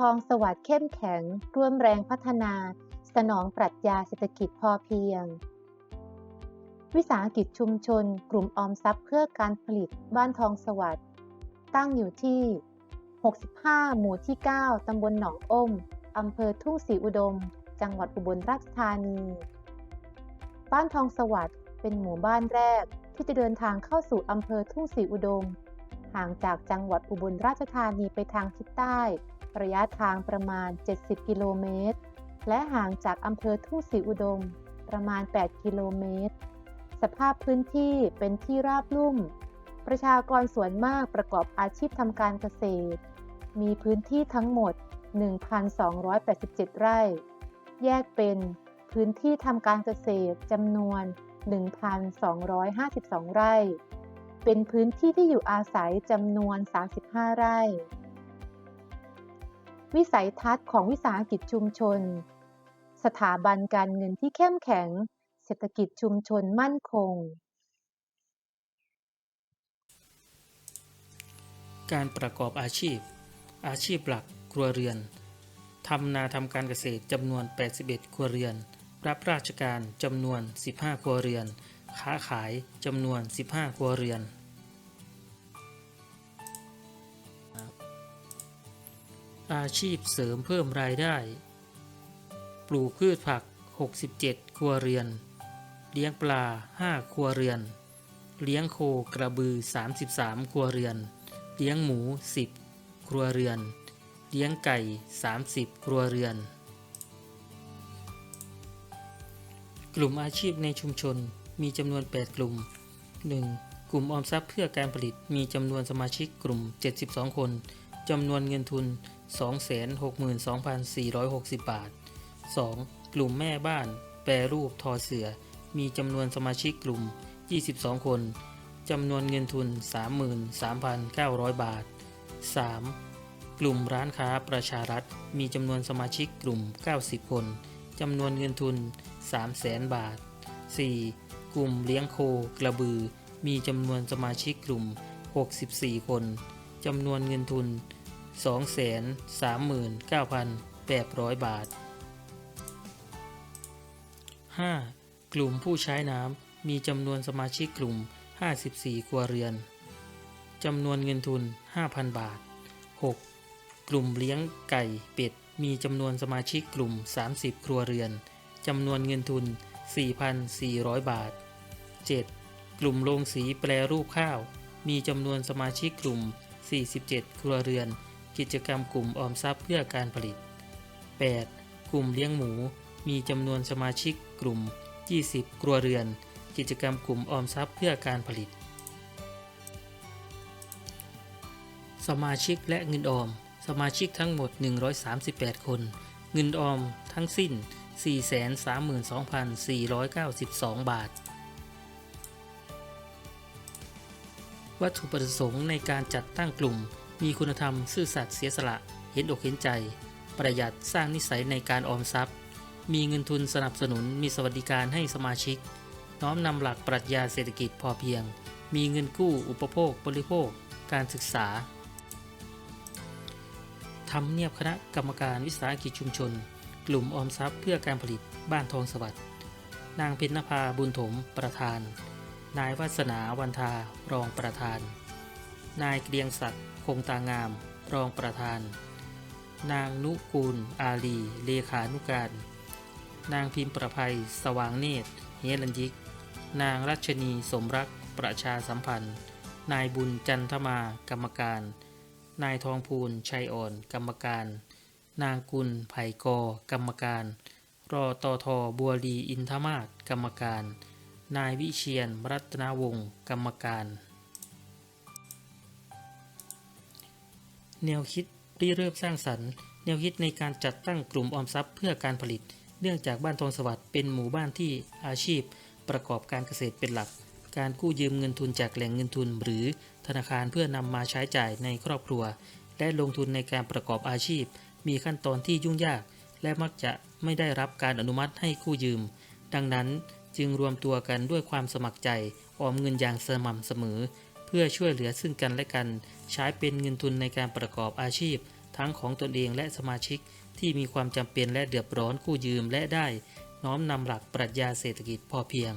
ทองสวัสดิ์เข้มแข็ง ร่วมแรงพัฒนา สนองปรัชญาเศรษฐกิจพอเพียง วิสาหกิจชุมชน กลุ่มออมทรัพย์เพื่อการผลิตบ้านทองสวัสดิ์ตั้งอยู่ที่ 65 หมู่ที่ 9 ตำบลหนองอ้มอำเภอทุ่งศรีอุดม จังหวัดอุบลราชธานี บ้านทองสวัสดิ์เป็นหมู่บ้านแรกที่จะเดินทางเข้าสู่อำเภอทุ่งศรีอุดม ห่างจากจังหวัดอุบลราชธานีไปทางทิศใต้ ระยะทางประมาณ 70 กิโลเมตร และห่างจากอำเภอทุ่งศรีอุดม ประมาณ 8 กิโลเมตร สภาพพื้นที่เป็นที่ราบลุ่ม ประชากรส่วนมากประกอบอาชีพทำการเกษตร มีพื้นที่ทั้งหมด 1,287 ไร่ แยกเป็นพื้นที่ทำการเกษตรจำนวน 1,252 ไร่ เป็นพื้นที่ที่อยู่อาศัยจำนวน 35 ไร่ วิสัยทัศน์ของวิสาหกิจชุมชน สถาบันการเงินที่เข้มแข็ง เศรษฐกิจชุมชนมั่นคง การประกอบอาชีพ อาชีพหลักครัวเรือนทำนาทำการเกษตรจำนวน 81 ครัวเรือน รับราชการจำนวน 15 ครัวเรือน ค้าขายจำนวน 15 ครัวเรือน อาชีพเสริมเพิ่มรายได้ ปลูกพืชผัก 67 ครัวเรือน เลี้ยงปลา 5 ครัวเรือน เลี้ยงโคกระบือ 33 ครัวเรือน เลี้ยงหมู 10 ครัวเรือน เลี้ยงไก่ 30 ครัวเรือน กลุ่มอาชีพในชุมชนมีจำนวน 8 กลุ่ม 1. กลุ่มออมทรัพย์เพื่อการผลิตมีจำนวนสมาชิกกลุ่ม 72 คนจำนวนเงินทุน 262,460 บาท 2. กลุ่มแม่บ้าน แปรรูปทอเสือ มีจำนวนสมาชิกกลุ่ม 22 คนจำนวนเงินทุน 33,900 บาท 3. กลุ่มร้านค้าประชารัฐ มีจำนวนสมาชิกกลุ่ม 90 คน จำนวนเงินทุน 300,000 บาท 4. กลุ่มเลี้ยงโคกระบือ มีจำนวนสมาชิกกลุ่ม 64 คน จำนวนเงินทุน 239,800 บาท 5. กลุ่มผู้ใช้น้ำมีจำนวนสมาชิกกลุ่ม 54 ครัวเรือน จำนวนเงินทุน 5,000 บาท 6. กลุ่มเลี้ยงไก่เป็ด มีจำนวนสมาชิกกลุ่ม 30 ครัวเรือน จำนวนเงินทุน 4,400 บาท 7. กลุ่มโรงสีแปรรูปข้าว มีจำนวนสมาชิกกลุ่ม 47 ครัวเรือน กิจกรรมกลุ่มออมทรัพย์เพื่อการผลิต 8. กลุ่มเลี้ยงหมู มีจำนวนสมาชิกกลุ่ม 20 ครัวเรือน กิจกรรมกลุ่มออมทรัพย์เพื่อการผลิต สมาชิกและเงินออม สมาชิกทั้งหมด 138 คน เงินออมทั้งสิ้น 432,492 บาท วัตถุประสงค์ในการจัดตั้งกลุ่ม มีคุณธรรมซื่อสัตย์เสียสละ เห็นอกเห็นใจ ประหยัดสร้างนิสัยในการออมทรัพย์ มีเงินทุนสนับสนุนมีสวัสดิการให้สมาชิก น้อมนำหลักปรัชญาเศรษฐกิจพอเพียง มีเงินกู้อุปโภค บริโภค การศึกษาทำเนียบคณะกรรมการวิสาหกิจชุมชน กลุ่มออมทรัพย์เพื่อการผลิตบ้านทองสวัสดิ์นางเพ็ญนภาบุญถมประธาน นายวัฒนาวันทารองประธาน นายเกรียงศักดิ์ งตางาม รองประธาน นางนุกูล อาลี เลขานุการ นางพิมพ์ประภัย สว่างเนตร เฮลันยิก นางรัชนีสมรัก ประชาสัมพันธ์ นายบุญจันทมา กรรมการ นายทองพูน ชัยอ่อน กรรมการ นางกุล ไผ่กอ กรรมการ รอตอทอบัวลีอินทมาศกรรมการ นายวิเชียน รัตนวงศ์ กรรมการ แนวคิดริเริ่มสร้างสรรค์ แนวคิดในการจัดตั้งกลุ่มออมทรัพย์เพื่อการผลิต เนื่องจากบ้านทองสวัสดิ์เป็นหมู่บ้านที่อาชีพ ประกอบการเกษตรเป็นหลัก การกู้ยืมเงินทุนจากแหล่งเงินทุน หรือธนาคารเพื่อนำมาใช้จ่ายในครอบครัว และลงทุนในการประกอบอาชีพ มีขั้นตอนที่ยุ่งยาก และมักจะไม่ได้รับการอนุมัติให้กู้ยืม ดังนั้นจึงรวมตัวกันด้วยความสมัครใจออมเงินอย่างสม่ำเสมอเพื่อช่วยเหลือซึ่งกันและกัน ใช้เป็นเงินทุนในการประกอบอาชีพ ทั้งของตนเองและสมาชิกที่มีความจำเป็นและเดือดร้อนกู้ยืมและได้ น้อมนำหลักปรัชญาเศรษฐกิจพอเพียง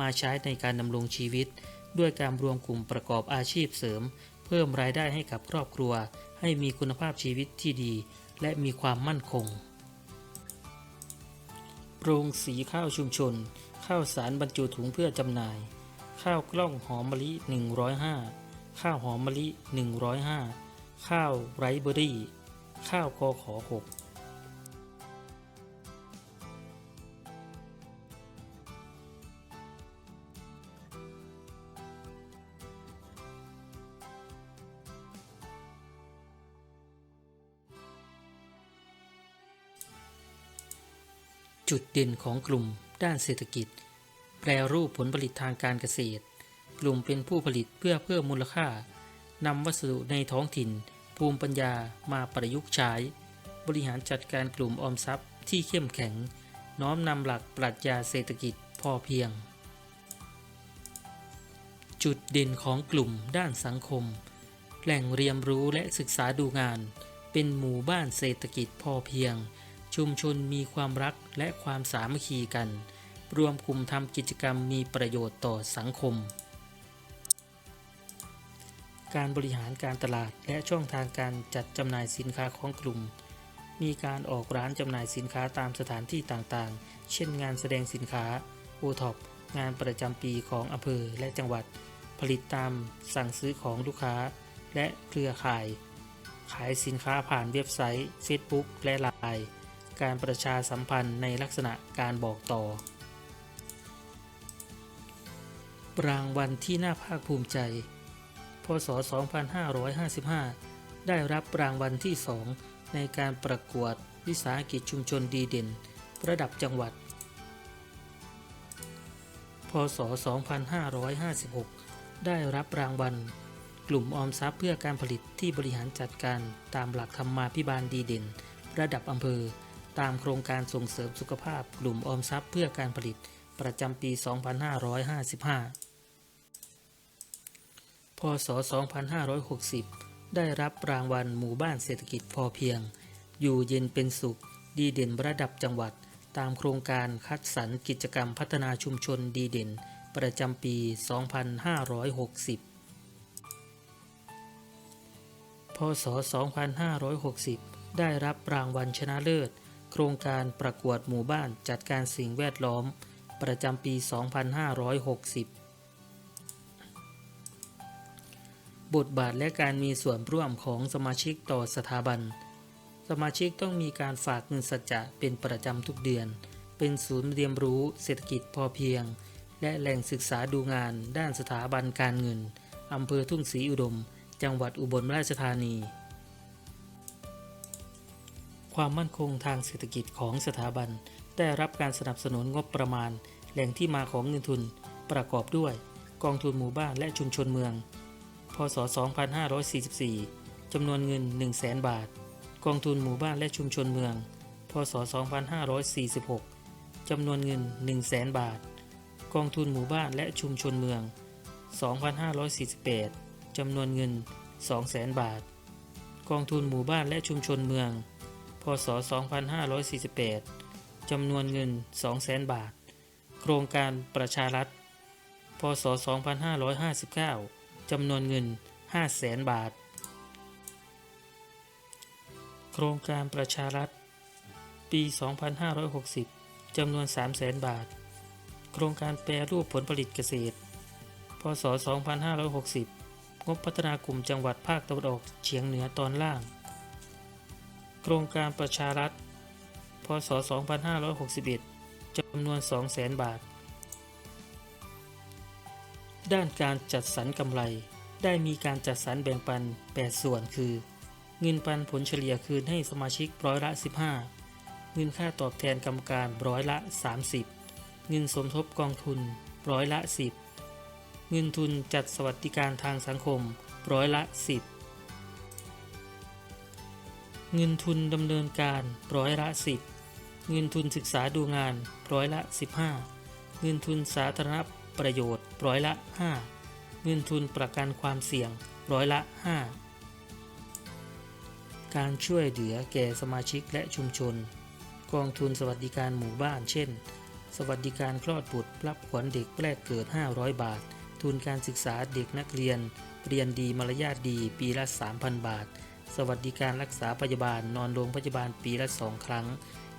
มาใช้ในการดำรงชีวิต ด้วยการรวมกลุ่มประกอบอาชีพเสริม เพิ่มรายได้ให้กับครอบครัว ให้มีคุณภาพชีวิตที่ดี และมีความมั่นคงโรงสีข้าวชุมชน ข้าวสารบรรจุถุงเพื่อจำหน่าย ข้าวกล้องหอมมะลิ 105 ข้าวหอมมะลิ 105 ข้าวไรเบอรี่ ข้าวกอขอหกจุดเด่นของกลุ่มด้านเศรษฐกิจ แปรรูปผลผลิตทางการเกษตร กลุ่มเป็นผู้ผลิตเพื่อเพิ่มมูลค่านำวัสดุในท้องถิ่น ภูมิปัญญามาประยุกต์ใช้ บริหารจัดการกลุ่มออมทรัพย์ที่เข้มแข็ง น้อมนำหลักปรัชญาเศรษฐกิจพอเพียง จุดเด่นของกลุ่มด้านสังคม แหล่งเรียนรู้และศึกษาดูงาน เป็นหมู่บ้านเศรษฐกิจพอเพียง ชุมชนมีความรักและความสามัคคีกัน รวมกลุ่มทำกิจกรรมมีประโยชน์ต่อสังคม การบริหารการตลาดและช่องทางการจัดจำหน่ายสินค้าของกลุ่ม มีการออกร้านจำหน่ายสินค้าตามสถานที่ต่างๆ เช่นงานแสดงสินค้าโอท็อปงานประจำปีของอำเภอและจังหวัด ผลิตตามสั่งซื้อของลูกค้า และเครือข่าย ขายสินค้าผ่านเว็บไซต์ Facebook และ Line การประชาสัมพันธ์ในลักษณะการบอกต่อ รางวัลที่น่าภาคภูมิใจ พศ 2555 ได้รับรางวัลที่2ในการประกวดวิสาหกิจชุมชนดีเด่น ระดับจังหวัด พศ 2556 ได้รับรางวัล กลุ่มออมทรัพย์เพื่อการผลิตที่บริหารจัดการตามหลักธรรมาภิบาลดีเด่น ระดับอำเภอ ตามโครงการส่งเสริมสุขภาพ กลุ่มออมทรัพย์เพื่อการผลิตประจำปี 2555 พศ 2560 ได้รับรางวัลหมู่บ้านเศรษฐกิจพอเพียง อยู่เย็นเป็นสุข ดีเด่นระดับจังหวัด ตามโครงการคัดสรรกิจกรรมพัฒนาชุมชนดีเด่น ประจำปี 2560 พศ 2560 ได้รับรางวัลชนะเลิศ โครงการประกวดหมู่บ้านจัดการสิ่งแวดล้อม ประจำปี 2560 บทบาทและการมีส่วนร่วมของสมาชิกต่อสถาบัน สมาชิกต้องมีการฝากเงินสัจจะเป็นประจำทุกเดือน เป็นศูนย์เรียนรู้เศรษฐกิจพอเพียง และแหล่งศึกษาดูงานด้านสถาบันการเงินอำเภอทุ่งศรีอุดม จังหวัดอุบลราชธานี ความมั่นคงทางเศรษฐกิจของสถาบัน ได้รับการสนับสนุนงบประมาณ แหล่งที่มาของเงินทุนประกอบด้วย กองทุนหมู่บ้านและชุมชนเมือง พศ 2544 จำนวนเงิน 100,000 บาท กองทุนหมู่บ้านและชุมชนเมือง พศ 2546 จำนวนเงิน 100,000 บาท กองทุนหมู่บ้านและชุมชนเมือง 2548 จำนวนเงิน 200,000 บาท กองทุนหมู่บ้านและชุมชนเมือง พศ 2548 จำนวนเงิน 200,000 บาท โครงการประชารัฐ พศ 2559 จำนวนเงิน 500,000 บาท โครงการประชารัฐ ปี 2560 จำนวน 300,000 บาท โครงการแปรรูปผลผลิตเกษตร พศ 2560 งบพัฒนากลุ่มจังหวัดภาคตะวันออกเฉียงเหนือตอนล่าง โครงการประชารัฐ พศ 2561 จำนวน 200,000 บาท ด้านการจัดสรรกำไร ได้มีการจัดสรรแบ่งปัน 8 ส่วนคือ เงินปันผลเฉลี่ยคืนให้สมาชิกร้อยละ 15 เงินค่าตอบแทนกรรมการร้อยละ 30 เงินสมทบกองทุนร้อยละ 10 เงินทุนจัดสวัสดิการทางสังคมร้อยละ 10 เงินทุนดำเนินการร้อยละ 10 เงินทุนศึกษาดูงานร้อยละ 15 เงินทุนสาธารณ ประโยชน์ร้อยละ 5 เงินทุนประกันความเสี่ยงร้อยละ 5 การช่วยเหลือแก่สมาชิกและชุมชน กองทุนสวัสดิการหมู่บ้าน เช่น สวัสดิการคลอดบุตรรับขวัญเด็กแรกเกิด 500 บาท ทุนการศึกษาเด็กนักเรียน เรียนดีมารยาทดีปีละ 3,000 บาท สวัสดิการรักษาพยาบาลนอนโรงพยาบาลปีละ 2 ครั้ง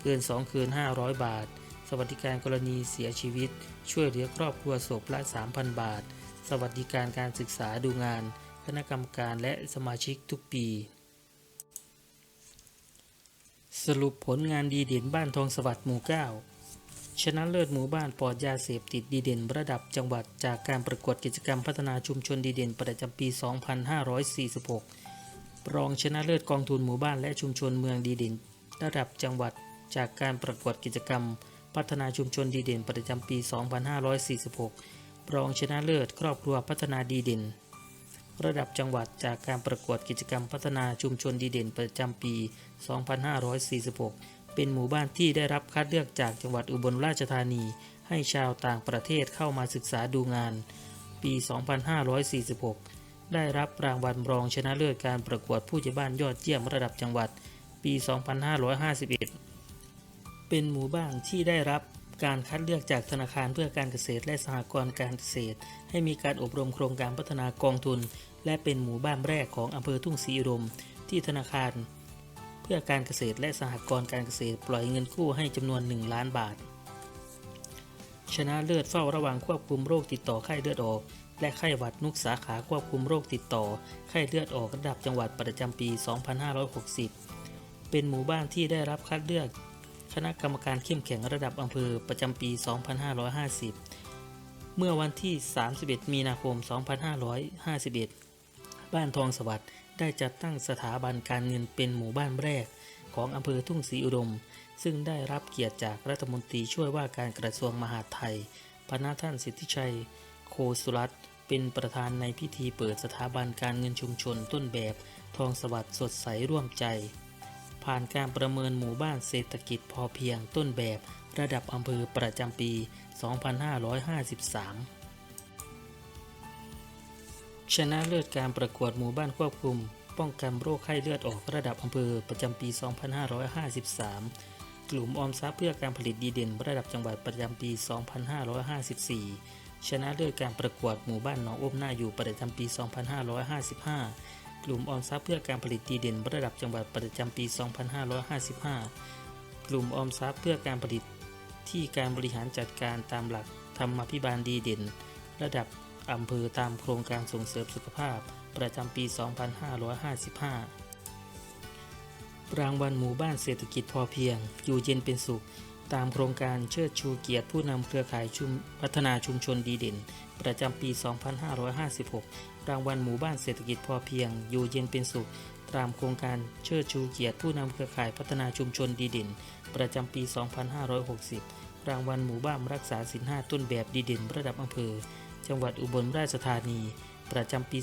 เกิน 2 คืน 500 บาท สวัสดิการกรณีเสียชีวิต ช่วยเหลือครอบครัวศพละ 3,000 บาท สวัสดิการการศึกษาดูงาน คณะกรรมการและสมาชิกทุกปี สรุปผลงานดีเด่นบ้านทองสวัสดิ์หมู่ 9 ชนะเลิศหมู่บ้านปลอดยาเสพติดดีเด่นระดับจังหวัดจากการประกวดกิจกรรมพัฒนาชุมชนดีเด่นประจำปี 2546 รองชนะเลิศกองทุนหมู่บ้านและชุมชนเมืองดีเด่นระดับจังหวัดจากการประกวดกิจกรรม พัฒนาชุมชนดีเด่นประจำปี 2546 รองชนะเลิศครอบครัวพัฒนาดีเด่น ระดับจังหวัดจากการประกวดกิจกรรมพัฒนาชุมชนดีเด่นประจำปี 2546 เป็นหมู่บ้านที่ได้รับคัดเลือกจากจังหวัดอุบลราชธานี ให้ชาวต่างประเทศเข้ามาศึกษาดูงาน ปี 2546 ได้รับรางวัลรองชนะเลิศการประกวดผู้ใหญ่บ้านยอดเยี่ยมระดับจังหวัด ปี 2551 เป็นหมู่บ้านที่ได้รับการคัดเลือกจากธนาคารเพื่อการเกษตร และสหกรณ์การเกษตร ให้มีการอบรมโครงการพัฒนากองทุน และเป็นหมู่บ้านแรกของอำเภอทุ่งศรีอุดมที่ธนาคาร เพื่อการเกษตรและสหกรณ์การเกษตร ปล่อยเงินกู้ให้จำนวน 1 ล้านบาท ชนะเลิศเฝ้าระวังควบคุมโรคติดต่อไข้เลือดออก และไข้หวัดนุกสาขาควบคุมโรคติดต่อ ไข้เลือดออกระดับจังหวัดประจำปี 2560 เป็นหมู่บ้านที่ได้รับคัดเลือก ณะกรรมการเข้มแข็งระดับอำเภอประจำปี 2550 เมื่อวันที่ 31 มีนาคม 2551 บ้านทองสวัสดิ์ได้จัดตั้งสถาบันการเงินเป็นหมู่บ้านแรกของอำเภอทุ่งศรีอุดม ซึ่งได้รับเกียรติจากรัฐมนตรีช่วยว่าการกระทรวงมหาดไทย พระนาท่านสิทธิชัย โคสุรัตเป็นประธานในพิธีเปิดสถาบันการเงินชุมชนต้นแบบ ทองสวัสดิ์สดใสร่วมใจ ผ่านการประเมินหมู่บ้านเศรษฐกิจพอเพียงต้นแบบระดับอำเภอประจำปี 2553 ชนะเลิศการประกวดหมู่บ้านควบคุม ป้องกันโรคไข้เลือดออกระดับอำเภอประจำปี 2553 กลุ่มออมทรัพย์เพื่อการผลิตดีเด่นระดับจังหวัดประจำปี 2554 ชนะเลิศการประกวดหมู่บ้านหนองอ้มหน้าอยู่ประจำปี 2555 กลุ่มออมทรัพย์เพื่อการผลิตดีเด่นระดับจังหวัดประจำปี 2555 กลุ่มออมทรัพย์เพื่อการผลิตที่การบริหารจัดการตามหลักธรรมาภิบาลดีเด่น ระดับอำเภอตามโครงการส่งเสริมสุขภาพประจำปี 2555 รางวัลหมู่บ้านเศรษฐกิจพอเพียง อยู่เย็นเป็นสุข ตามโครงการเชิดชูเกียรติผู้นำเครือข่ายชุมพัฒนาชุมชนดีเด่น ประจำปี 2556 รางวัลหมู่บ้านเศรษฐกิจพอเพียง อยู่เย็นเป็นสุข ตามโครงการเชิดชูเกียรติผู้นำเครือข่ายพัฒนาชุมชนดีเด่น ประจำปี 2560 รางวัลหมู่บ้านรักษาสินห้าต้นแบบดีเด่น ระดับอำเภอ จังหวัดอุบลราชธานี ประจำปี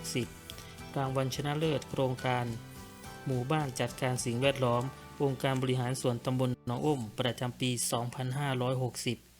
2560 รางวัลชนะเลิศโครงการ หมู่บ้านจัดการสิ่งแวดล้อม องค์การบริหารส่วนตำบลหนองอ้ม ประจำปี 2560